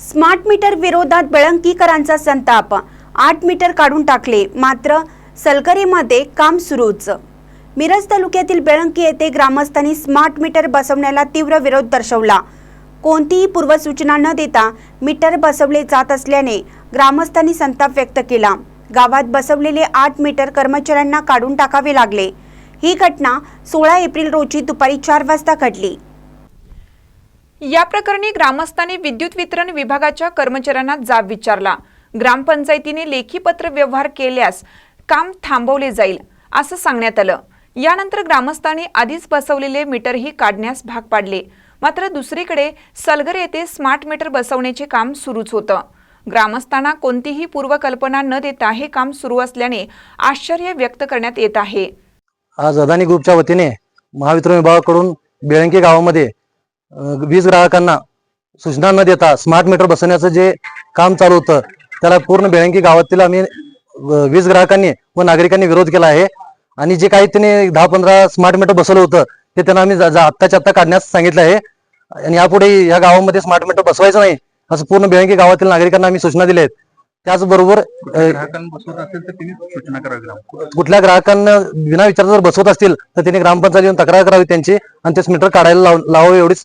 Smart meter विरोधात बेळंकीकरांचा संताप. आठ मीटर काढून टाकले मात्र सलकरीमध्ये काम सुरूच. मिरज तालुक्यातील बेळंकी येथे ग्रामस्थांनी स्मार्ट मीटर बसवण्याला तीव्र विरोध दर्शवला. कोणतीही पूर्वसूचना न देता मीटर बसवले जात असल्याने ग्रामस्थांनी संताप व्यक्त केला. गावात बसवलेले आठ मीटर कर्मचाऱ्यांना काढून टाकावे लागले. ही घटना सोळा एप्रिल रोजी दुपारी चार वाजता घडली. या प्रकरणी ग्रामस्थांनी विद्युत वितरण विभागाच्या कर्मचाऱ्यांना जाब विचारला. ग्रामपंचायतीने लेखी पत्र व्यवहार केल्यास काम थांबवले जाईल असं सांगण्यात आलं. यानंतर ग्रामस्थांनी आधीच बसवलेले मीटरही काढण्यास भाग पाडले. मात्र दुसरीकडे सलगर येथे स्मार्ट मीटर बसवण्याचे काम सुरूच होतं. ग्रामस्थांना कोणतीही पूर्वकल्पना न देता हे काम सुरू असल्याने आश्चर्य व्यक्त करण्यात येत आहे. आज अदानी ग्रुपच्या वतीने महावितरण विभागाकडून बेळंकी गावामध्ये वीज ग्राहकांना सूचना न देता स्मार्ट मीटर बसवण्याचं जे काम चालू होतं त्याला पूर्ण बेळंकी गावातील आम्ही वीज ग्राहकांनी व नागरिकांनी विरोध केला आहे. आणि जे काही त्यांनी दहा पंधरा स्मार्ट मीटर बसवलं होतं ते त्यांना आम्ही आत्ताच्या आत्ता काढण्यास सांगितलं आहे. आणि यापुढे या गावामध्ये स्मार्ट मीटर बसवायचं नाही असं पूर्ण बेळंकी गावातील नागरिकांना आम्ही सूचना दिल्या आहेत. त्याचबरोबर कुठल्या ग्राहकांना विना विचार जर बसवत असतील तर त्यांनी ग्रामपंचायत येऊन तक्रार करावी त्यांची आणि ते मीटर काढायला लाव- लावावे एवढीच